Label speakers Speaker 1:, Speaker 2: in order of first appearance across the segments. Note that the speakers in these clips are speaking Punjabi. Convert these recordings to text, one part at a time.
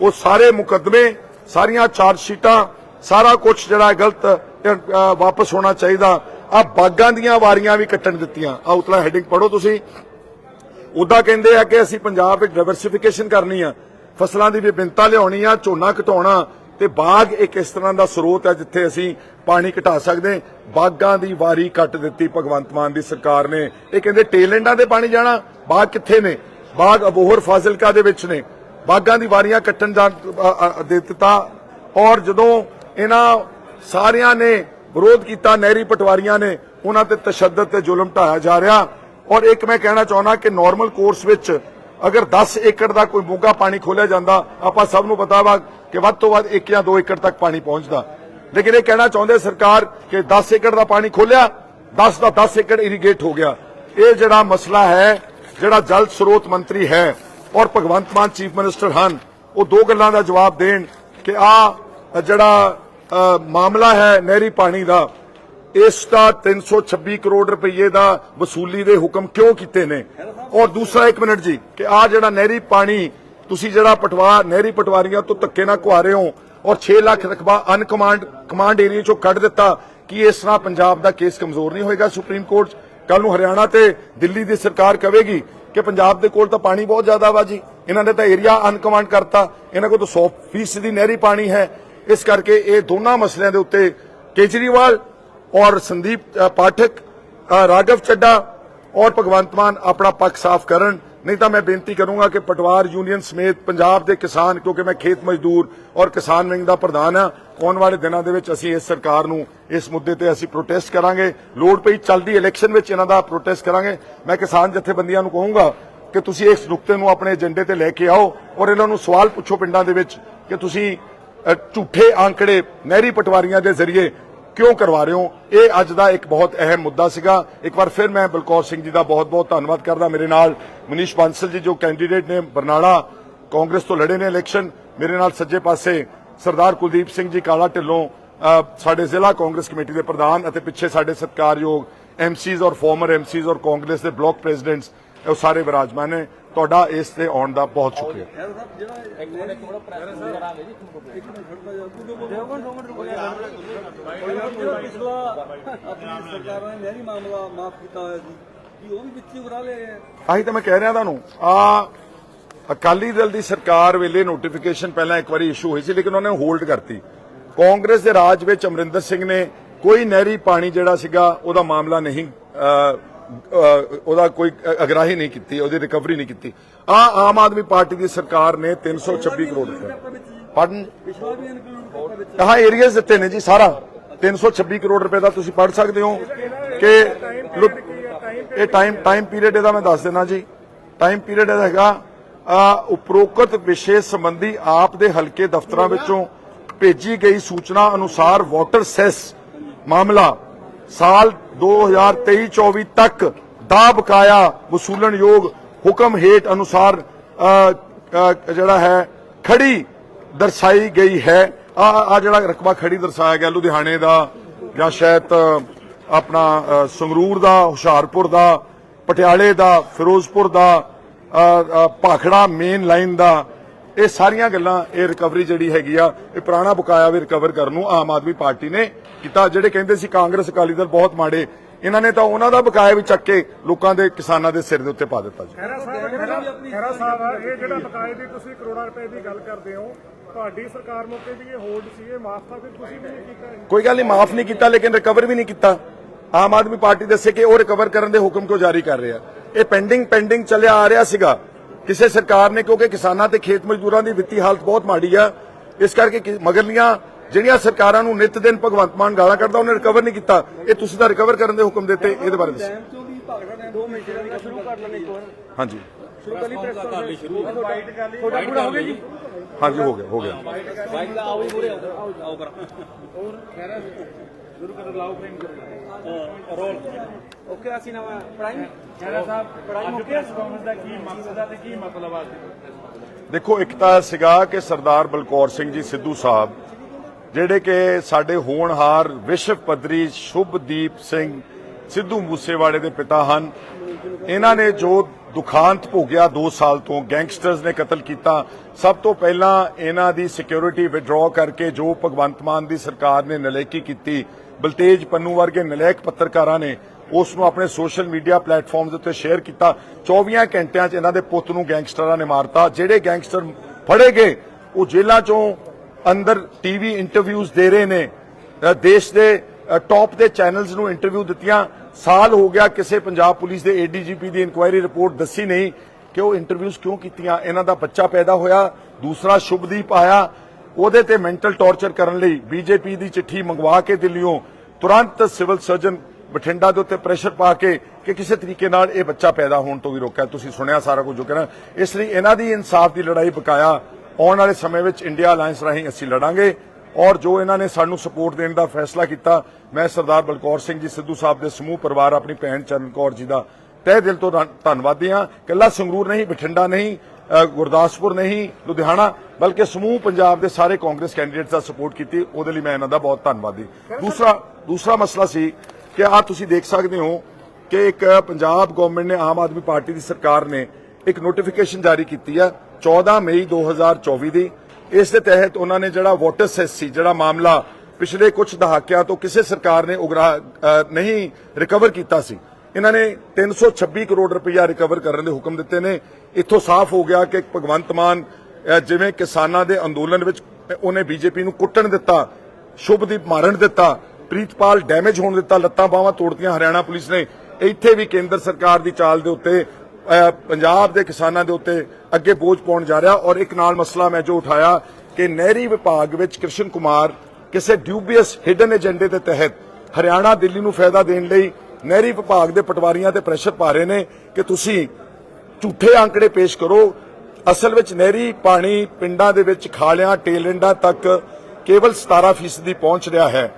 Speaker 1: ਉਹ ਸਾਰੇ ਮੁਕਦਮੇ, ਸਾਰੀਆਂ ਚਾਰਜ ਸ਼ੀਟਾਂ ਸਾਰਾ ਕੁਝ ਜਿਹੜਾ ਗਲਤ ਵਾਪਸ ਹੋਣਾ ਚਾਹੀਦਾ। ਆ ਬਾਗਾਂ ਦੀਆਂ ਵਾਰੀਆਂ ਵੀ ਕੱਟਣ ਦਿੱਤੀਆਂ। ਆ ਉਤਲਾ ਹੈਡਿੰਗ ਪੜੋ ਤੁਸੀਂ। ਉਦਾਂ ਕਹਿੰਦੇ ਆ ਕਿ ਅਸੀਂ ਪੰਜਾਬ ਵਿੱਚ ਡਾਈਵਰਸਿਫਿਕੇਸ਼ਨ ਕਰਨੀ ਆ। ਫਸਲਾਂ ਦੀ ਵਿਭਿੰਨਤਾ ਲਿਆਉਣੀ ਆ, ਝੋਨਾ ਘਟਾਉਣਾ। ਤੇ ਬਾਗ ਇੱਕ ਇਸ ਤਰ੍ਹਾਂ ਦਾ ਸਰੋਤ ਹੈ ਜਿੱਥੇ ਅਸੀਂ ਪਾਣੀ ਘਟਾ ਸਕਦੇ। ਬਾਗਾਂ ਦੀ ਵਾਰੀ ਕੱਟ ਦਿੱਤੀ ਭਗਵੰਤ ਮਾਨ ਦੀ ਸਰਕਾਰ ਨੇ। ਇਹ ਕਹਿੰਦੇ ਟੇਲੈਂਡਾਂ ਦੇ ਪਾਣੀ ਜਾਣਾ। ਬਾਗ ਕਿੱਥੇ ਨੇ? ਬਾਗ ਅਬੋਹਰ ਫਾਜ਼ਿਲਕਾ ਦੇ ਵਿੱਚ ਨੇ। ਬਾਗਾਂ ਦੀ ਵਾਰੀਆਂ ਕੱਟਣ ਦਾ ਦੇ ਦਿੱਤਾ। ਔਰ ਜਦੋਂ ਇਹਨਾਂ ਸਾਰਿਆਂ ਨੇ ਵਿਰੋਧ ਕੀਤਾ, ਨਹਿਰੀ ਪਟਵਾਰੀਆਂ ਨੇ, ਉਹਨਾਂ ਤੇ ਤਸ਼ੱਦਦ ਤੇ ਜ਼ੁਲਮ ਢਾਇਆ ਜਾ ਰਿਹਾ। ਔਰ ਇੱਕ ਮੈਂ ਕਹਿਣਾ ਚਾਹੁੰਦਾ ਕਿ ਨਾਰਮਲ ਕੋਰਸ ਵਿੱਚ ਅਗਰ 10 ਏਕੜ ਦਾ ਕੋਈ ਮੋਗਾ ਪਾਣੀ ਖੋਲਿਆ ਜਾਂਦਾ, ਆਪਾਂ ਸਭ ਨੂੰ ਪਤਾ ਵਾ ਕਿ ਵੱਧ ਤੋਂ ਵੱਧ 1 ਜਾਂ 2 ਏਕੜ ਤੱਕ ਪਾਣੀ ਪਹੁੰਚਦਾ। ਲੇਕਿਨ ਇਹ ਕਹਿਣਾ ਚਾਹੁੰਦੇ ਸਰਕਾਰ ਕਿ 10 ਏਕੜ ਦਾ ਪਾਣੀ ਖੋਲਿਆ 10 ਦਾ 10 ਏਕੜ ਇਰੀਗੇਟ ਹੋ ਗਿਆ। ਇਹ ਜਿਹੜਾ ਮਸਲਾ ਹੈ, ਜਿਹੜਾ ਜਲ ਸਰੋਤ ਮੰਤਰੀ ਹੈ ਔਰ ਭਗਵੰਤ ਮਾਨ ਚੀਫ ਮਿਨਿਸਟਰ ਹਨ। ਉਹ ਦੋ ਗੱਲਾਂ ਦਾ ਜਵਾਬ ਦੇਣ ਕਿ ਆ ਜਿਹੜਾ ਮਾਮਲਾ ਹੈ ਨਹਿਰੀ ਪਾਣੀ ਦਾ, ਇਸ ਦਾ 326 ਕਰੋੜ ਰੁਪਏ ਦਾ ਵਸੂਲੀ ਦੇ ਹੁਕਮ ਕਿਉਂ ਕੀਤੇ ਨੇ? ਔਰ ਦੂਸਰਾ 1 ਮਿੰਟ ਜੀ, ਕਿ ਆ ਜਿਹੜਾ ਨਹਿਰੀ ਪਾਣੀ, ਤੁਸੀਂ ਜਿਹੜਾ ਪਟਵਾ, ਨਹਿਰੀ ਪਟਵਾਰੀਆਂ ਤੋਂ ਧੱਕੇ ਨਾਲ ਕੁਆ ਰਹੇ ਹੋ ਔਰ 6 ਲੱਖ ਰਕਬਾ ਅਨਕਮਾਂਡ, ਕਮਾਂਡ ਏਰੀਆ ਚੋਂ ਕੱਢ ਦਿੱਤਾ, ਕਿ ਇਸ ਤਰ੍ਹਾਂ ਪੰਜਾਬ ਦਾ ਕੇਸ ਕਮਜ਼ੋਰ ਨਹੀਂ ਹੋਏਗਾ ਸੁਪਰੀਮ ਕੋਰਟ? ਕੱਲ ਨੂੰ ਹਰਿਆਣਾ ਤੇ ਦਿੱਲੀ ਦੀ ਸਰਕਾਰ ਕਹੇਗੀ ਕਿ ਪੰਜਾਬ ਦੇ ਕੋਲ ਤਾਂ ਪਾਣੀ ਬਹੁਤ ਜ਼ਿਆਦਾ ਵਾ ਜੀ। ਇਹਨਾਂ ਨੇ ਤਾਂ ਏਰੀਆ ਅਨਕਮਾਂਡ ਕਰਤਾ। ਇਹਨਾਂ ਕੋਲ ਤਾਂ 100% ਦੀ ਨਹਿਰੀ ਪਾਣੀ ਹੈ। ਇਸ ਕਰਕੇ ਇਹ ਦੋਨਾਂ ਮਸਲਿਆਂ ਦੇ ਉੱਤੇ ਕੇਜਰੀਵਾਲ ਔਰ ਸੰਦੀਪ ਪਾਠਕ ਅ, ਰਾਘਵ ਚੱਡਾ ਔਰ ਭਗਵੰਤ ਮਾਨ ਆਪਣਾ ਪੱਖ ਸਾਫ਼ ਕਰਨ ਨਹੀਂ ਤਾਂ ਮੈਂ ਬੇਨਤੀ ਕਰੂੰਗਾ ਕਿ ਪਟਵਾਰ ਯੂਨੀਅਨ ਸਮੇਤ ਪੰਜਾਬ ਦੇ ਕਿਸਾਨ, ਕਿਉਂਕਿ ਮੈਂ ਖੇਤ ਮਜ਼ਦੂਰ ਔਰ ਕਿਸਾਨ ਵਿੰਗ ਦਾ ਪ੍ਰਧਾਨ ਹਾਂ, ਆਉਣ ਵਾਲੇ ਦਿਨਾਂ ਦੇ ਵਿੱਚ ਅਸੀਂ ਇਸ ਸਰਕਾਰ ਨੂੰ ਇਸ ਮੁੱਦੇ ਤੇ ਅਸੀਂ ਪ੍ਰੋਟੈਸਟ ਕਰਾਂਗੇ। ਲੋੜ ਪਈ ਚੱਲਦੀ ਇਲੈਕਸ਼ਨ ਵਿੱਚ ਇਹਨਾਂ ਦਾ ਪ੍ਰੋਟੈਸਟ ਕਰਾਂਗੇ। ਮੈਂ ਕਿਸਾਨ ਜਥੇਬੰਦੀਆਂ ਨੂੰ ਕਹੂੰਗਾ ਕਿ ਤੁਸੀਂ ਇਸ ਨੁਕਤੇ ਨੂੰ ਆਪਣੇ ਏਜੰਡੇ ਤੇ ਲੈ ਕੇ ਆਓ ਔਰ ਇਹਨਾਂ ਨੂੰ ਸਵਾਲ ਪੁੱਛੋ ਪਿੰਡਾਂ ਦੇ ਵਿੱਚ ਕਿ ਤੁਸੀਂ ਝੂਠੇ ਆંકੜੇ ਨਹਿਰੀ ਪਟਵਾਰੀਆਂ ਦੇ ਜ਼ਰੀਏ ਕਿਉਂ ਕਰਵਾ ਰਹੇ ਹੋ? ਇਹ ਅੱਜ ਦਾ ਇੱਕ ਬਹੁਤ ਅਹਿਮ ਮੁੱਦਾ ਸੀਗਾ। ਇੱਕ ਵਾਰ ਫਿਰ ਮੈਂ ਬਲਕੌਰ ਸਿੰਘ ਜੀ ਦਾ ਬਹੁਤ-ਬਹੁਤ ਧੰਨਵਾਦ ਕਰਦਾ। ਮੇਰੇ ਨਾਲ ਮਨੀਸ਼ ਬਾਂਸਲ ਜੀ, ਜੋ ਕੈਂਡੀਡੇਟ ਨੇ ਬਰਨਾਲਾ ਕਾਂਗਰਸ ਤੋਂ ਲੜੇ ਨੇ ਇਲੈਕਸ਼ਨ ਮੇਰੇ ਨਾਲ ਸੱਜੇ ਪਾਸੇ ਸਰਦਾਰ ਕੁਲਦੀਪ ਸਿੰਘ ਜੀ ਕਾਲਾ ਢਿੱਲੋਂ ਸਾਡੇ ਜ਼ਿਲ੍ਹਾ ਕਾਂਗਰਸ ਕਮੇਟੀ ਦੇ ਪ੍ਰਧਾਨ ਅਤੇ ਪਿੱਛੇ ਸਾਡੇ ਸਤਿਕਾਰਯੋਗ ਐਮਸੀਜ਼ ਔਰ ਫਾਰਮਰ ਐਮਸੀਜ਼ ਔਰ ਕਾਂਗਰਸ ਦੇ ਬਲਾਕ ਪ੍ਰੈਜ਼ੀਡੈਂਟਸ ਉਹ ਸਾਰੇ ਵਿਰਾਜਮਾਨ ਨੇ। ਤੁਹਾਡਾ ਇਸ ਤੇ ਆਉਣ ਦਾ ਬਹੁਤ ਸ਼ੁਕਰੀਆ। ਆਹੀ ਤਾਂ ਮੈਂ ਕਹਿ ਰਿਹਾ ਤੁਹਾਨੂੰ ਆ ਅਕਾਲੀ ਦਲ ਦੀ ਸਰਕਾਰ ਵੇਲੇ ਨੋਟੀਫਿਕੇਸ਼ਨ ਪਹਿਲਾਂ ਇੱਕ ਵਾਰੀ ਇਸ਼ੂ ਹੋਈ ਸੀ, ਲੇਕਿਨ ਉਹਨਾਂ ਨੇ ਹੋਲਡ ਕਰਤੀ। ਕਾਂਗਰਸ ਦੇ ਰਾਜ ਵਿੱਚ ਅਮਰਿੰਦਰ ਸਿੰਘ ਨੇ ਕੋਈ ਨਹਿਰੀ ਪਾਣੀ ਜਿਹੜਾ ਸੀਗਾ, ਉਹਦਾ ਮਾਮਲਾ ਨਹੀਂ ਉਹਦਾ ਕੋਈ ਅਗਰਾਹੀ ਨਹੀਂ ਕੀਤੀ, ਉਹਦੀ ਰਿਕਵਰੀ ਨਹੀਂ ਕੀਤੀ। ਆ ਆਮ ਆਦਮੀ ਪਾਰਟੀ ਦੀ ਸਰਕਾਰ ਨੇ 326 ਕਰੋੜ ਰੁਪਏ। ਪੜਨ
Speaker 2: ਪਿਛਲਾ ਵੀ
Speaker 1: ਏਰੀਆਜ਼ ਦਿੱਤੇ ਨੇ ਜੀ ਸਾਰਾ। 326 ਕਰੋੜ ਰੁਪਏ ਦਾ ਤੁਸੀਂ ਪੜ ਸਕਦੇ ਹੋ ਕਿ ਇਹ ਟਾਈਮ ਟਾਈਮ ਪੀਰੀਅਡ ਇਹਦਾ ਮੈਂ ਦੱਸ ਦੇਣਾ ਜੀ। ਟਾਈਮ ਪੀਰੀਅਡ ਇਹਦਾ ਹੈਗਾ ਉਪਰੋਕਤ ਵਿਸ਼ੇ ਸੰਬੰਧੀ ਆਪ ਦੇ ਹਲਕੇ ਦਫ਼ਤਰਾਂ ਵਿੱਚੋਂ ਭੇਜੀ ਗਈ ਸੂਚਨਾ ਅਨੁਸਾਰ ਵਾਟਰ ਸੈਸ ਮਾਮਲਾ ਸਾਲ 2023-24 ਤੱਕ ਦਾ ਬਕਾਇਆ ਵਸੂਲਣ ਯੋਗ ਹੁਕਮ ਹੇਠ ਅਨੁਸਾਰ ਜਿਹੜਾ ਹੈ, ਖੜੀ ਦਰਸਾਈ ਗਈ ਹੈ। ਆ ਆ ਜਿਹੜਾ ਰਕਬਾ ਖੜੀ ਦਰਸਾਇਆ ਗਿਆ, ਲੁਧਿਆਣੇ ਦਾ, ਜਾਂ ਸ਼ਾਇਦ ਆਪਣਾ ਸੰਗਰੂਰ ਦਾ, ਹੁਸ਼ਿਆਰਪੁਰ ਦਾ, ਪਟਿਆਲੇ ਦਾ, ਫਿਰੋਜ਼ਪੁਰ ਦਾ ਭਾਖੜਾ ਮੇਨ ਲਾਈਨ ਦਾ ਇਹ ਸਾਰੀਆਂ ਗੱਲਾਂ ਇਹ ਰਿਕਵਰੀ ਜਿਹੜੀ ਹੈਗੀ ਆ ਇਹ ਪੁਰਾਣਾ ਬਕਾਇਆ ਵੀ ਰਿਕਵਰ ਕਰਨ ਨੂੰ ਆਮ ਆਦਮੀ ਪਾਰਟੀ ਨੇ ਕੀਤਾ। ਜਿਹੜੇ ਕਹਿੰਦੇ ਸੀ ਕਾਂਗਰਸ ਅਕਾਲੀ ਦਲ ਬਹੁਤ ਮਾੜੇ ਇਹਨਾਂ ਨੇ ਤਾਂ ਉਹਨਾਂ ਦਾ ਬਕਾਇਆ ਵੀ ਚੱਕ ਕੇ ਲੋਕਾਂ ਦੇ ਕਿਸਾਨਾਂ ਦੇ ਸਿਰ ਦੇ ਉੱਤੇ ਪਾ ਦਿੱਤਾ ਜੀ।
Speaker 3: ਖਹਿਰਾ ਸਾਹਿਬ ਖਹਿਰਾ ਖਹਿਰਾ ਸਾਹਿਬ ਇਹ ਜਿਹੜਾ ਬਕਾਏ ਦੀ ਤੁਸੀਂ ਕਰੋੜਾਂ ਰੁਪਏ ਦੀ ਗੱਲ ਕਰਦੇ ਹੋ ਤੁਹਾਡੀ ਸਰਕਾਰ ਮੌਕੇ ਵੀ ਇਹ ਹੋਲਡ ਸੀ ਇਹ ਮਾਫ ਤਾਂ ਫਿਰ ਤੁਸੀਂ ਵੀ ਨਹੀਂ ਕੀਤਾ
Speaker 1: ਕੋਈ ਗੱਲ ਨਹੀਂ ਮਾਫ ਨਹੀਂ ਕੀਤਾ ਲੇਕਿਨ ਰਿਕਵਰ ਵੀ ਨਹੀਂ ਕੀਤਾ। ਆਮ ਆਦਮੀ ਪਾਰਟੀ ਦੱਸੇ ਕਿ ਉਹ ਰਿਕਵਰ ਕਰਨ ਦੇ ਹੁਕਮ ਕਿਉਂ ਜਾਰੀ ਕਰ ਰਿਹਾ? ਇਹ ਪੈਂਡਿੰਗ ਪੈਂਡਿੰਗ ਚੱਲਿਆ ਆ ਰਿਹਾ ਸੀਗਾ। ਕਿਸੇ ਸਰਕਾਰ ਨੇ ਕਿਉਂਕਿ ਕਿਸਾਨਾਂ ਤੇ ਖੇਤ ਮਜ਼ਦੂਰਾਂ ਦੀ ਵਿੱਤੀ ਹਾਲਤ ਬਹੁਤ ਮਾੜੀ ਆ ਇਸ ਕਰਕੇ ਮਗਰਲੀਆਂ ਜਿਹੜੀਆਂ ਸਰਕਾਰਾਂ ਨੂੰ ਨਿਤ ਦਿਨ ਭਗਵੰਤ ਮਾਨ ਗਾਲਾਂ ਕੱਢਦਾ ਉਹਨੇ ਰਿਕਵਰ ਨਹੀਂ ਕੀਤਾ। ਇਹ ਤੁਸੀਂ ਤਾਂ ਰਿਕਵਰ ਕਰਨ ਦੇ ਹੁਕਮ ਦਿੱਤੇ ਇਹਦੇ ਬਾਰੇ ਦੱਸੋ।
Speaker 2: ਡੈਮ ਚੋਂ ਵੀ ਭਾਗੜਾ ਡੈਮ 2 ਮਿੰਟ ਦਾ ਸ਼ੁਰੂ ਕਰ ਲੈਣੇ ਇੱਕ ਵਾਰ
Speaker 1: ਹਾਂਜੀ
Speaker 2: ਸ਼ੁਰੂ ਕਰ ਲਈ। ਪ੍ਰੈਸ ਕਰ ਲਈ ਸ਼ੁਰੂ ਤੁਹਾਡਾ ਪੂਰਾ ਹੋ ਗਿਆ ਜੀ?
Speaker 1: ਹਾਂਜੀ ਹੋ ਗਿਆ ਹੋ ਗਿਆ।
Speaker 2: ਬਾਈਕ ਦਾ ਆਓ ਹੀ ਮੂਰੇ ਆਓ ਆਓ ਕਰ ਹੋਰ ਖੈਰਾ ਸ਼ੁਰੂ ਕਰ ਲਾਓ ਫਰੇਮ ਕਰ। ਰੋਲ ਓਕੇ ਅਸੀਂ ਨਵਾਂ ਪ੍ਰਾਈਮ
Speaker 3: ਖਹਿਰਾ ਸਾਹਿਬ ਪੜਾਈ ਮੁੱਕਿਆ ਕਾਂਗਰਸ ਦਾ ਕੀ ਮਕਸਦ ਹੈ ਤੇ ਕੀ ਮਤਲਬ ਆ
Speaker 1: ਦੇਖੋ ਇੱਕ ਤਾਂ ਸੀਗਾ ਕਿ ਸਰਦਾਰ ਬਲਕੌਰ ਸਿੰਘ ਜੀ ਸਿੱਧੂ ਸਾਹਿਬ ਜਿਹੜੇ ਕਿ ਸਾਡੇ ਹੋਣਹਾਰ ਵਿਸ਼ਵ ਪੱਧਰੀ ਸ਼ੁਭਦੀਪ ਸਿੰਘ ਸਿੱਧੂ ਮੂਸੇਵਾੜੇ ਦੇ ਪਿਤਾ ਹਨ ਇਹਨਾਂ ਨੇ ਜੋ ਦੁਖਾਂਤ ਭੋਗਿਆ 2 ਸਾਲ ਤੋਂ, ਗੈਂਗਸਟਰਸ ਨੇ ਕਤਲ ਕੀਤਾ। ਸਭ ਤੋਂ ਪਹਿਲਾਂ ਇਹਨਾਂ ਦੀ ਸਿਕਿਉਰਿਟੀ ਵਿਡਰਾਅ ਕਰਕੇ ਜੋ ਭਗਵੰਤ ਮਾਨ ਦੀ ਸਰਕਾਰ ਨੇ ਨਲੇਕੀ ਕੀਤੀ, ਬਲਤੇਜ ਪੰਨੂ ਵਰਗੇ ਨਲਾਇਕ ਪੱਤਰਕਾਰਾਂ ਨੇ ਉਸ ਨੂੰ ਆਪਣੇ ਸੋਸ਼ਲ ਮੀਡੀਆ ਪਲੇਟਫਾਰਮਸ ਉੱਤੇ ਸ਼ੇਅਰ ਕੀਤਾ। 24 ਘੰਟਿਆਂ 'ਚ ਇਹਨਾਂ ਦੇ ਪੁੱਤ ਨੂੰ ਗੈਂਗਸਟਰਾਂ ਨੇ ਮਾਰਤਾ। ਜਿਹੜੇ ਗੈਂਗਸਟਰ ਫੜੇ ਗਏ, ਉਹ ਜੇਲ੍ਹਾਂ 'ਚੋਂ ਅੰਦਰ ਟੀਵੀ ਇੰਟਰਵਿਊਜ਼ ਦੇ ਰਹੇ ਨੇ। ਦੇਸ਼ ਦੇ ਟੌਪ ਦੇ ਚੈਨਲਸ ਨੂੰ ਇੰਟਰਵਿਊ ਦਿੱਤੀਆਂ। ਸਾਲ ਹੋ ਗਿਆ ਕਿਸੇ ਪੰਜਾਬ ਪੁਲਿਸ ਦੇ ਏਡੀਜੀਪੀ ਦੀ ਇਨਕੁਆਇਰੀ ਰਿਪੋਰਟ ਦੱਸੀ ਨਹੀਂ ਕਿ ਉਹ ਇੰਟਰਵਿਊਜ਼ ਕਿਉਂ ਕੀਤੀਆਂ। ਇਹਨਾਂ ਦਾ ਬੱਚਾ ਪੈਦਾ ਹੋਇਆ, ਦੂਸਰਾ ਸ਼ੁਭਦੀਪ ਆਇਆ। ਉਹਦੇ ਤੇ ਮੈਂਟਲ ਟੌਰਚਰ ਕਰਨ ਲਈ ਬੀਜੇਪੀ ਦੀ ਚਿੱਠੀ ਮੰਗਵਾ ਕੇ ਦਿੱਲੀੋਂ। ਤੁਰੰਤ ਸਿਵਲ ਸਰਜਨ ਬਠਿੰਡਾ ਦੇ ਉੱਤੇ ਪ੍ਰੈਸ਼ਰ ਪਾ ਕੇ ਕਿ ਕਿਸੇ ਤਰੀਕੇ ਨਾਲ ਇਹ ਬੱਚਾ ਪੈਦਾ ਹੋਣ ਤੋਂ ਵੀ ਰੋਕਿਆ। ਤੁਸੀਂ ਸੁਣਿਆ ਸਾਰਾ ਕੁਝ ਜੋ ਕਹਿਣਾ ਇਸ ਲਈ ਇਹਨਾਂ ਦੀ ਇਨਸਾਫ ਦੀ ਲੜਾਈ ਬਕਾਇਆ ਆਉਣ ਵਾਲੇ ਸਮੇਂ ਵਿੱਚ ਇੰਡੀਆ ਅਲਾਈਅੰਸ ਰਾਹੀਂ ਅਸੀਂ ਲੜਾਂਗੇ। ਔਰ ਜੋ ਇਹਨਾਂ ਨੇ ਸਾਨੂੰ ਸਪੋਰਟ ਦੇਣ ਦਾ ਫੈਸਲਾ ਕੀਤਾ, ਮੈਂ ਸਰਦਾਰ ਬਲਕੌਰ ਸਿੰਘ ਜੀ ਸਿੱਧੂ ਸਾਹਿਬ ਦੇ ਸਮੂਹ ਪਰਿਵਾਰ, ਆਪਣੀ ਭੈਣ ਚਰਨ ਕੌਰ ਜੀ ਦਾ ਤਹਿ ਦਿਲ ਤੋਂ ਧੰਨ- ਧੰਨਵਾਦੀ ਹਾਂ। ਕੱਲਾ ਸੰਗਰੂਰ ਨਹੀਂ, ਬਠਿੰਡਾ ਨਹੀਂ ਗੁਰਦਾਸਪੁਰ ਨਹੀਂ, ਲੁਧਿਆਣਾ, ਬਲਕਿ ਸਮੂਹ ਪੰਜਾਬ ਦੇ ਸਾਰੇ ਕਾਂਗਰਸ ਕੈਂਡੀਡੇਟਸ ਦਾ ਸਪੋਰਟ ਕੀਤੀ, ਉਹਦੇ ਲਈ ਮੈਂ ਇਹਨਾਂ ਦਾ ਬਹੁਤ ਧੰਨਵਾਦੀ। ਦੂਸਰਾ ਦੂਸਰਾ ਮਸਲਾ ਸੀ ਕਿ ਆ ਤੁਸੀਂ ਦੇਖ ਸਕਦੇ ਹੋ ਕਿ ਇੱਕ ਪੰਜਾਬ ਗਵਰਨਮੈਂਟ ਨੇ, ਆਮ ਆਦਮੀ ਪਾਰਟੀ ਦੀ ਸਰਕਾਰ ਨੇ ਇੱਕ ਨੋਟੀਫਿਕੇਸ਼ਨ ਜਾਰੀ ਕੀਤੀ ਹੈ 14 ਮਈ 2024 ਦੀ। ਇਸ ਦੇ ਤਹਿਤ ਉਹਨਾਂ ਨੇ ਜਿਹੜਾ ਵਾਟਰ ਸੈਸ ਸੀ ਜਿਹੜਾ ਮਾਮਲਾ ਪਿਛਲੇ ਕੁਝ ਦਹਾਕਿਆਂ ਤੋਂ ਕਿਸੇ ਸਰਕਾਰ ਨੇ ਉਗਰਾ ਨਹੀਂ ਰਿਕਵਰ ਕੀਤਾ ਸੀ। ਇਹਨਾਂ ਨੇ 326 ਕਰੋੜ ਰੁਪਇਆ ਰਿਕਵਰ ਕਰਨ ਦੇ ਹੁਕਮ ਦਿੱਤੇ ਨੇ। ਇੱਥੋਂ ਸਾਫ਼ ਹੋ ਗਿਆ ਕਿ ਭਗਵੰਤ ਮਾਨ ਅ, ਜਿਵੇਂ ਕਿਸਾਨਾਂ ਦੇ ਅੰਦੋਲਨ ਵਿੱਚ ਉਹਨੇ ਬੀਜੇਪੀ ਨੂੰ ਕੁੱਟਣ ਦਿੱਤਾ ਸ਼ੁਭਦੀਪ ਮਾਰਨ ਦਿੱਤਾ ਪ੍ਰੀਤਪਾਲ ਡੈਮੇਜ ਹੋਣ ਦਿੱਤਾ ਲੱਤਾਂ ਬਾਹਾਂ ਤੋੜਤੀਆਂ ਹਰਿਆਣਾ ਪੁਲਿਸ ਨੇ। ਇੱਥੇ ਵੀ ਕੇਂਦਰ ਸਰਕਾਰ ਦੀ ਚਾਲ ਦੇ ਉੱਤੇ ਪੰਜਾਬ ਦੇ ਕਿਸਾਨਾਂ ਦੇ ਉੱਤੇ ਅੱਗੇ ਬੋਝ ਪਾਉਣ ਜਾ ਰਿਹਾ ਔਰ ਇੱਕ ਨਾਲ ਮਸਲਾ ਮੈਂ ਜੋ ਉਠਾਇਆ ਕਿ ਨਹਿਰੀ ਵਿਭਾਗ ਵਿੱਚ ਕ੍ਰਿਸ਼ਨ ਕੁਮਾਰ ਕਿਸੇ ਡਿਊਬੀਅਸ ਹਿਡਨ ਏਜੰਡੇ ਦੇ ਤਹਿਤ ਹਰਿਆਣਾ, ਦਿੱਲੀ ਨੂੰ ਫਾਇਦਾ ਦੇਣ ਲਈ ਨਹਿਰੀ ਵਿਭਾਗ ਦੇ ਪਟਵਾਰੀਆਂ ਤੇ ਪ੍ਰੈਸ਼ਰ ਪਾ ਰਹੇ ਨੇ ਕਿ ਤੁਸੀਂ ਝੂਠੇ ਅੰਕੜੇ ਪੇਸ਼ ਕਰੋ। ਅਸਲ ਵਿੱਚ ਨਹਿਰੀ ਪਾਣੀ ਪਿੰਡਾਂ ਦੇ ਵਿੱਚ ਖਾਲਿਆਂ ਟੇਲੈਂਡਾਂ ਤੱਕ ਕੇਵਲ 17% ਦੀ ਪਹੁੰਚ ਰਿਹਾ ਹੈ।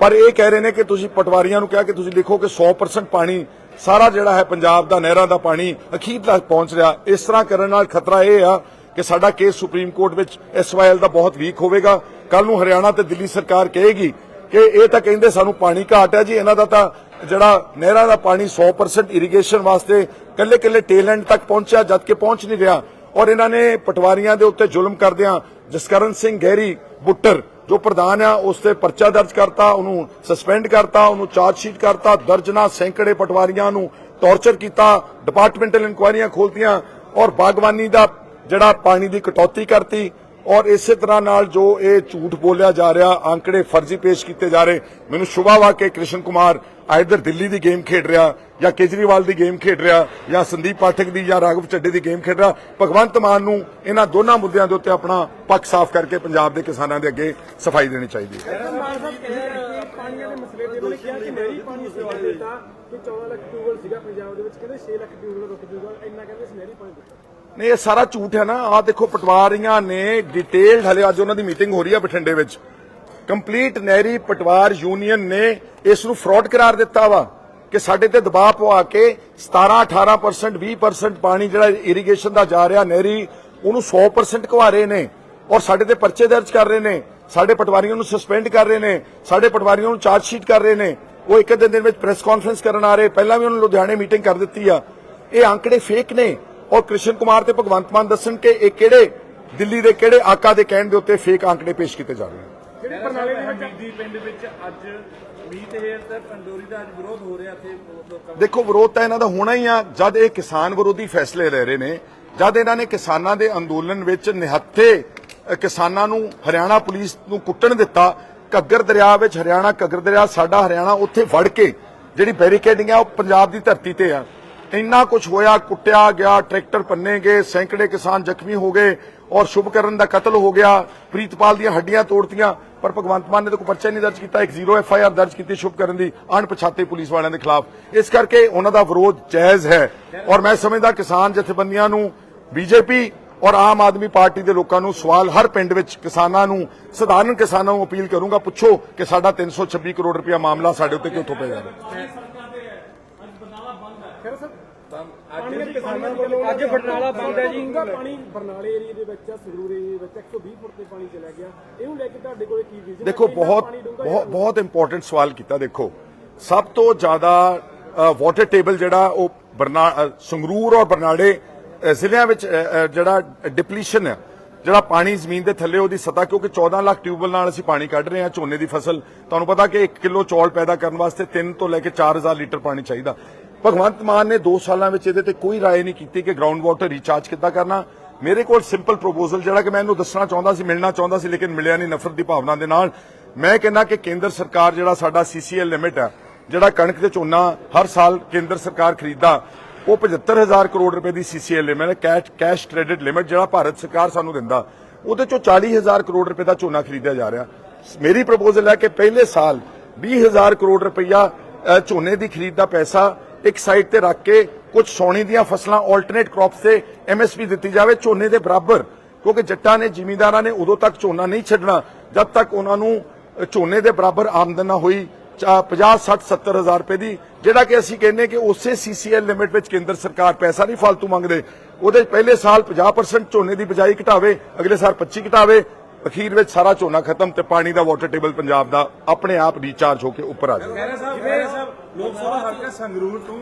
Speaker 1: ਪਰ ਇਹ ਕਹਿ ਰਹੇ ਨੇ ਕਿ ਤੁਸੀਂ ਪਟਵਾਰੀਆਂ ਨੂੰ ਕਿਹਾ ਕਿ ਤੁਸੀਂ ਲਿਖੋ ਕਿ 100% ਪਾਣੀ ਸਾਰਾ ਜਿਹੜਾ ਹੈ ਪੰਜਾਬ ਦਾ, ਨਹਿਰਾਂ ਦਾ ਪਾਣੀ ਅਖੀਰ ਤੱਕ ਪਹੁੰਚ ਰਿਹਾ। ਇਸ ਤਰ੍ਹਾਂ ਕਰਨ ਨਾਲ ਖਤਰਾ ਇਹ ਆ ਕਿ ਸਾਡਾ ਕੇਸ ਸੁਪਰੀਮ ਕੋਰਟ ਵਿੱਚ ਐਸਵਾਈਐਲ ਦਾ ਬਹੁਤ ਵੀਕ ਹੋਵੇਗਾ। ਕੱਲ ਨੂੰ ਹਰਿਆਣਾ ਤੇ ਦਿੱਲੀ ਸਰਕਾਰ ਕਹੇਗੀ ਕਿ ਇਹ ਤਾਂ ਕਹਿੰਦੇ ਸਾਨੂੰ ਪਾਣੀ ਘਾਟ ਹੈ ਜੀ, ਇਹਨਾਂ ਦਾ ਤਾਂ ਜਿਹੜਾ ਨਹਿਰਾਂ ਦਾ ਪਾਣੀ 100% ਇਰੀਗੇਸ਼ਨ ਵਾਸਤੇ ਕੱਲੇ ਕੱਲੇ ਟੇਲੈਂਡ ਤੱਕ ਪਹੁੰਚਿਆ, ਜਦ ਕਿ ਪਹੁੰਚ ਨਹੀਂ ਰਿਹਾ। ਔਰ ਇਹਨਾਂ ਨੇ ਪਟਵਾਰੀਆਂ ਦੇ ਉੱਤੇ ਜ਼ੁਲਮ ਕਰਦਿਆਂ ਜਸਕਰਨ ਸਿੰਘ ਗਹਿਰੀ, ਬੁੱਟਰ ਜੋ ਪ੍ਰਧਾਨ ਆ, ਉਸ ਤੇ ਪਰਚਾ ਦਰਜ ਕਰਤਾ, ਉਹਨੂੰ ਸਸਪੈਂਡ ਕਰਤਾ, ਉਹਨੂੰ ਚਾਰਜ ਸ਼ੀਟ ਕਰਤਾ, ਦਰਜਨਾ ਸੈਂਕੜੇ ਪਟਵਾਰੀਆਂ ਨੂੰ ਟੌਰਚਰ ਕੀਤਾ ਡਿਪਾਰਟਮੈਂਟਲ ਇਨਕੁਆਇਰੀਆਂ ਖੋਲਤੀਆਂ ਔਰ ਬਾਗਬਾਨੀ ਦਾ ਜਿਹੜਾ ਪਾਣੀ ਦੀ ਕਟੌਤੀ ਕਰਤੀ ਔਰ ਇਸੇ ਤਰ੍ਹਾਂ ਨਾਲ ਜੋ ਇਹ ਝੂਠ ਬੋਲਿਆ ਜਾ ਰਿਹਾ ਆંકੜੇ ਫਰਜ਼ੀ ਪੇਸ਼ ਕੀਤੇ ਜਾ ਰਹੇ, ਮੈਨੂੰ ਸ਼ੁਭਾ ਵਾ ਕਿ ਕ੍ਰਿਸ਼ਨ ਕੁਮਾਰ ਆਇਦਰ ਦਿੱਲੀ ਦੀ ਗੇਮ ਖੇਡ ਰਿਹਾ ਜਾਂ ਕੇਜਰੀਵਾਲ ਦੀ ਗੇਮ ਖੇਡ ਰਿਹਾ ਜਾਂ ਸੰਦੀਪ ਪਾਠਕ ਦੀ ਜਾਂ ਰਾਘਵ ਚੱਡੇ ਦੀ ਗੇਮ ਖੇਡ ਰਿਹਾ, ਭਗਵੰਤ ਮਾਨ ਨੂੰ ਇਹਨਾਂ ਦੋਨਾਂ ਮੁੱਦਿਆਂ ਦੇ ਉੱਤੇ ਆਪਣਾ ਪੱਖ ਸਾਫ਼ ਕਰਕੇ ਪੰਜਾਬ ਦੇ ਕਿਸਾਨਾਂ ਦੇ ਅੱਗੇ ਸਫ਼ਾਈ ਦੇਣੀ ਚਾਹੀਦੀ ਹੈ।
Speaker 3: ਪਾਣੀਆਂ ਦੇ ਮਸਲੇ ਤੇ ਉਹਨਾਂ ਕਿਹਾ ਕਿ ਨਹਿਰੀ ਪਾਣੀ ਸੇਵਾ ਦਿੱਤਾ ਕਿ 14 ਲੱਖ ਟਿਊਬਲ ਸੀਗਾ ਪੰਜਾਬ ਦੇ ਵਿੱਚ, ਕਹਿੰਦੇ 6 ਲੱਖ ਟਿਊਬਲ ਰੁਕ ਜੂਗਾ ਇੰਨਾ ਕਹਿੰਦੇ ਸੀ ਪਾਣੀ ਦਿੱਤਾ।
Speaker 1: ਨਹੀਂ, ਇਹ ਸਾਰਾ ਝੂਠ ਹੈ ਨਾ। ਆਹ ਦੇਖੋ, ਪਟਵਾਰੀਆਂ ਨੇ ਡਿਟੇਲ ਹਲੇ ਅੱਜ ਉਹਨਾਂ ਦੀ ਮੀਟਿੰਗ ਹੋ ਰਹੀ ਹੈ ਬਠਿੰਡੇ ਵਿੱਚ। ਕੰਪਲੀਟ ਨਹਿਰੀ ਪਟਵਾਰ ਯੂਨੀਅਨ ਨੇ ਇਸ ਨੂੰ ਫਰਾਡ ਕਰਾਰ ਦਿੱਤਾ ਵਾ ਕਿ ਸਾਡੇ ਤੇ ਦਬਾਅ ਪਵਾ ਕੇ 17 18% 20% ਪਾਣੀ ਜਿਹੜਾ ਇਰੀਗੇਸ਼ਨ ਦਾ ਜਾ ਰਿਹਾ ਨਹਿਰੀ, ਉਹਨੂੰ 100% ਘਵਾ ਰਹੇ ਨੇ ਔਰ ਸਾਡੇ ਤੇ ਪਰਚੇ ਦਰਜ ਕਰ ਰਹੇ ਨੇ। ਸਾਡੇ ਪਟਵਾਰੀਆਂ ਨੂੰ ਸਸਪੈਂਡ ਕਰ ਰਹੇ ਨੇ। ਸਾਡੇ ਪਟਵਾਰੀਆਂ ਨੂੰ ਚਾਰਜ ਸ਼ੀਟ ਕਰ ਰਹੇ ਨੇ। ਉਹ ਇੱਕ ਦਿਨ ਦਿਨ ਵਿੱਚ ਪ੍ਰੈਸ ਕਾਨਫਰੰਸ ਕਰਨ ਆ ਰਹੇ। ਪਹਿਲਾਂ ਵੀ ਉਹਨਾਂ ਲੁਧਿਆਣੇ ਮੀਟਿੰਗ ਕਰ ਦਿੱਤੀ ਆ। ਇਹ ਆંકੜੇ ਫੇਕ ਨੇ। ਔਰ ਕ੍ਰਿਸ਼ਨ ਕੁਮਾਰ ਤੇ ਭਗਵੰਤ ਮਾਨ ਦੱਸਣ ਕਿ ਇਹ ਕਿਹੜੇ ਦਿੱਲੀ ਦੇ ਕਿਹੜੇ ਆਕਾ ਦੇ ਕਹਿਣ ਦੇ ਉੱਤੇ ਫੇਕ ਆંકੜੇ ਪੇਸ਼ ਕੀਤੇ ਜਾ ਰਹੇ ਨੇ।
Speaker 3: ਜਿਹੜੇ ਬਰਨਾਲੇ ਦੇ ਵਿੱਚ
Speaker 2: ਹਮੀਦੀ ਪਿੰਡ ਵਿੱਚ ਅੱਜ ਮੀਤ ਹੇਰ ਤੇ ਪੰਡੋਰੀ ਦਾ ਅੱਜ ਵਿਰੋਧ ਹੋ ਰਿਹਾ ਇੱਥੇ ਲੋਕਾਂ ਦਾ
Speaker 1: ਦੇਖੋ ਵਿਰੋਧ ਤਾਂ ਇਹਨਾਂ ਦਾ ਹੋਣਾ ਹੀ ਆ ਜਦ ਇਹ ਕਿਸਾਨ ਵਿਰੋਧੀ ਫੈਸਲੇ ਲੈ ਰਹੇ ਨੇ ਜਦ ਇਹਨਾਂ ਨੇ ਕਿਸਾਨਾਂ ਦੇ ਅੰਦੋਲਨ ਵਿੱਚ ਨਿਹੱਥੇ ਕਿਸਾਨਾਂ ਨੂੰ ਹਰਿਆਣਾ ਪੁਲਿਸ ਨੂੰ ਕੁੱਟਣ ਦਿੱਤਾ ਘੱਗਰ ਦਰਿਆ ਵਿੱਚ ਹਰਿਆਣਾ ਘੱਗਰ ਦਰਿਆ ਸਾਡਾ ਹਰਿਆਣਾ ਉੱਥੇ ਵੜ ਕੇ ਜਿਹੜੀ ਬੈਰੀਕੇਡਿੰਗ ਆ ਉਹ ਪੰਜਾਬ ਦੀ ਧਰਤੀ ਤੇ ਆ। ਇੰਨਾ ਕੁਝ ਹੋਇਆ, ਕੁੱਟਿਆ ਗਿਆ, ਟਰੈਕਟਰ ਪੰਨੇ ਗਏ, ਸੈਂਕੜੇ ਕਿਸਾਨ ਜ਼ਖਮੀ ਹੋ ਗਏ ਔਰ ਸ਼ੁਭਕਰਨ ਦਾ ਕਤਲ ਹੋ ਗਿਆ। ਪ੍ਰੀਤਪਾਲ ਦੀਆਂ ਹੱਡੀਆਂ ਤੋੜਤੀਆਂ, ਪਰ ਭਗਵੰਤ ਮਾਨ ਨੇ ਤਾਂ ਕੋਈ ਪਰਚਾ ਨਹੀਂ ਦਰਜ ਕੀਤਾ। ਇੱਕ ਜ਼ੀਰੋ ਐਫ ਆਈ ਆਰ ਦਰਜ ਕੀਤੀ ਸ਼ੁਭਕਰਨ ਦੀ, ਅਣਪਛਾਤੇ ਪੁਲਿਸ ਵਾਲਿਆਂ ਦੇ ਖਿਲਾਫ। ਇਸ ਕਰਕੇ ਉਹਨਾਂ ਦਾ ਵਿਰੋਧ ਜਾਇਜ਼ ਹੈ। ਔਰ ਮੈਂ ਸਮਝਦਾ ਕਿਸਾਨ ਜਥੇਬੰਦੀਆਂ ਨੂੰ, ਬੀਜੇਪੀ ਔਰ ਆਮ ਆਦਮੀ ਪਾਰਟੀ ਦੇ ਲੋਕਾਂ ਨੂੰ ਸਵਾਲ ਹਰ ਪਿੰਡ ਵਿੱਚ ਕਿਸਾਨਾਂ ਨੂੰ, ਸਧਾਰਨ ਕਿਸਾਨਾਂ ਨੂੰ ਅਪੀਲ ਕਰੂੰਗਾ, ਪੁੱਛੋ ਕਿ ਸਾਡਾ 326 ਕਰੋੜ ਰੁਪਇਆ ਮਾਮਲਾ ਸਾਡੇ ਉੱਤੇ ਕਿਉਂ ਥੋਪਿਆ ਜਾ ਰਿਹਾ
Speaker 3: ਫਿਰ ਸਰ ਪਾਣੀ ਦੇ ਕਿਸਾਨਾਂ ਵੱਲੋਂ
Speaker 2: ਅੱਜ ਬਰਨਾਲਾ ਬੰਦ ਹੈ ਜੀ।
Speaker 3: ਡੂੰਘਾ ਪਾਣੀ ਬਰਨਾਲੇ ਏਰੀਆ ਦੇ ਵਿੱਚ ਆ ਸੰਗਰੂਰ ਏਰੀਆ ਦੇ ਵਿੱਚ 120 ਫੁੱਟ ਤੇ ਪਾਣੀ ਚਲਾ ਗਿਆ। ਇਹਨੂੰ ਲੈ ਕੇ ਤੁਹਾਡੇ ਕੋਲੇ ਕੀ ਵਿਜ਼ਨ
Speaker 1: ਦੇਖੋ ਬਹੁਤ ਬਹੁਤ ਬਹੁਤ ਇੰਪੋਰਟੈਂਟ ਸਵਾਲ ਕੀਤਾ ਦੇਖੋ। ਸਭ ਤੋਂ ਜ਼ਿਆਦਾ ਵਾਟਰ ਟੇਬਲ ਜਿਹੜਾ ਉਹ ਬਰਨਾ ਸੰਗਰੂਰ ਔਰ ਬਰਨਾਲੇ ਜ਼ਿਲ੍ਹਿਆਂ ਵਿੱਚ ਜਿਹੜਾ ਡਿਪਲੀਸ਼ਨ ਹੈ ਜਿਹੜਾ ਪਾਣੀ ਜ਼ਮੀਨ ਦੇ ਥੱਲੇ ਉਹਦੀ ਸਤਹ ਕਿਉਂਕਿ 14 ਲੱਖ ਟਿਊਬਲ ਨਾਲ ਅਸੀਂ ਪਾਣੀ ਕੱਢ ਰਹੇ ਹਾਂ ਝੋਨੇ ਦੀ ਫਸਲ। ਤੁਹਾਨੂੰ ਪਤਾ ਕਿ 1 ਕਿਲੋ ਚੌਲ ਪੈਦਾ ਕਰਨ ਵਾਸਤੇ 3 ਤੋਂ ਲੈ ਕੇ 4000 ਲੀਟਰ ਪਾਣੀ ਚਾਹੀਦਾ। ਭਗਵੰਤ ਮਾਨ ਨੇ 2 ਸਾਲਾਂ ਵਿੱਚ ਇਹਦੇ ਤੇ ਕੋਈ ਰਾਏ ਨਹੀਂ ਕੀਤੀ ਕਿ ਗਰਾਊਂਡ ਵਾਟਰ ਰੀਚਾਰਜ ਕਿੱਦਾਂ ਕਰਨਾ। ਮੇਰੇ ਕੋਲ ਸਿੰਪਲ ਪ੍ਰੋਪੋਜ਼ਲ ਜਿਹੜਾ ਕਿ ਮੈਂ ਇਹਨੂੰ ਦੱਸਣਾ ਚਾਹੁੰਦਾ ਸੀ, ਮਿਲਣਾ ਚਾਹੁੰਦਾ ਸੀ, ਲੇਕਿਨ ਮਿਲਿਆ ਨਹੀਂ ਨਫ਼ਰਤ ਦੀ ਭਾਵਨਾ ਦੇ ਨਾਲ। ਮੈਂ ਕਹਿੰਦਾ ਕਿ ਕੇਂਦਰ ਸਰਕਾਰ ਜਿਹੜਾ ਸਾਡਾ ਸੀਸੀਐਲ ਲਿਮਿਟ ਹੈ, ਜਿਹੜਾ ਕਣਕ ਤੇ ਝੋਨਾ ਹਰ ਸਾਲ ਕੇਂਦਰ ਸਰਕਾਰ ਖਰੀਦਦਾ, ਉਹ 75000 ਕਰੋੜ ਰੁਪਏ ਦੀ ਸੀਸੀਐਲ ਲਿਮਿਟ ਹੈ ਕੈਸ਼ ਕੈਸ਼ ਕ੍ਰੈਡਿਟ ਲਿਮਿਟ ਜਿਹੜਾ ਭਾਰਤ ਸਰਕਾਰ ਸਾਨੂੰ ਦਿੰਦਾ। ਉਹਦੇ ਚੋਂ 40000 ਕਰੋੜ ਰੁਪਏ ਦਾ ਝੋਨਾ ਖਰੀਦਿਆ ਜਾ ਰਿਹਾ। ਮੇਰੀ ਪ੍ਰਪੋਜ਼ਲ ਹੈ ਕਿ ਪਹਿਲੇ ਸਾਲ 20000 ਕਰੋੜ ਰੁਪਈਆ ਝੋਨੇ ਦੀ ਖਰੀਦ ਦਾ ਪੈਸਾ ਇੱਕ ਸਾਈਡ ਤੇ ਰੱਖ ਕੇ ਕੁਝ ਸੋਨੇ ਦੀਆਂ ਫਸਲਾਂ ਆਲਟਰਨੇਟ ਕ੍ਰੌਪਸ ਤੇ ਐਮਐਸਪੀ ਦਿੱਤੀ ਜਾਵੇ, ਝੋਨੇ ਦੇ ਬਰਾਬਰ। ਕਿਉਂਕਿ ਜੱਟਾਂ ਨੇ, ਜ਼ਿਮੀਂਦਾਰਾਂ ਨੇ ਉਦੋਂ ਤੱਕ ਝੋਨਾ ਨਹੀਂ ਛੱਡਣਾ। ਜਦ ਤੱਕ ਉਹਨਾਂ ਨੂੰ ਝੋਨੇ ਦੇ ਬਰਾਬਰ ਆਮਦਨ ਨਾ ਹੋਈ 50 60 70 ਹਜ਼ਾਰ ਰੁਪਏ ਦੀ, ਜਿਹੜਾ ਕਿ ਅਸੀਂ ਕਹਿੰਨੇ ਕਿ ਉਸੇ ਸੀਸੀਐਲ ਲਿਮਿਟ ਵਿੱਚ ਕੇਂਦਰ ਸਰਕਾਰ ਪੈਸਾ ਨਹੀਂ ਫालतू ਮੰਗਦੇ। ਉਹਦੇ ਪਹਿਲੇ ਸਾਲ 50% ਝੋਨੇ ਦੀ ਬਜਾਈ ਘਟਾਵੇ, ਅਗਲੇ ਸਾਲ 25 ਘਟਾਵੇ ਅਖੀਰ ਵਿੱਚ ਸਾਰਾ ਝੋਨਾ ਖਤਮ ਤੇ ਪਾਣੀ ਦਾ ਵਾਟਰ ਟੇਬਲ ਪੰਜਾਬ ਦਾ ਆਪਣੇ ਆਪ ਰੀਚਾਰਜ ਹੋ ਕੇ ਉੱਪਰ ਆ ਜਾਵੇ
Speaker 2: ਲੋਕ ਸਭਾ ਹਲਕਾ ਸੰਗਰੂਰ ਤੋਂ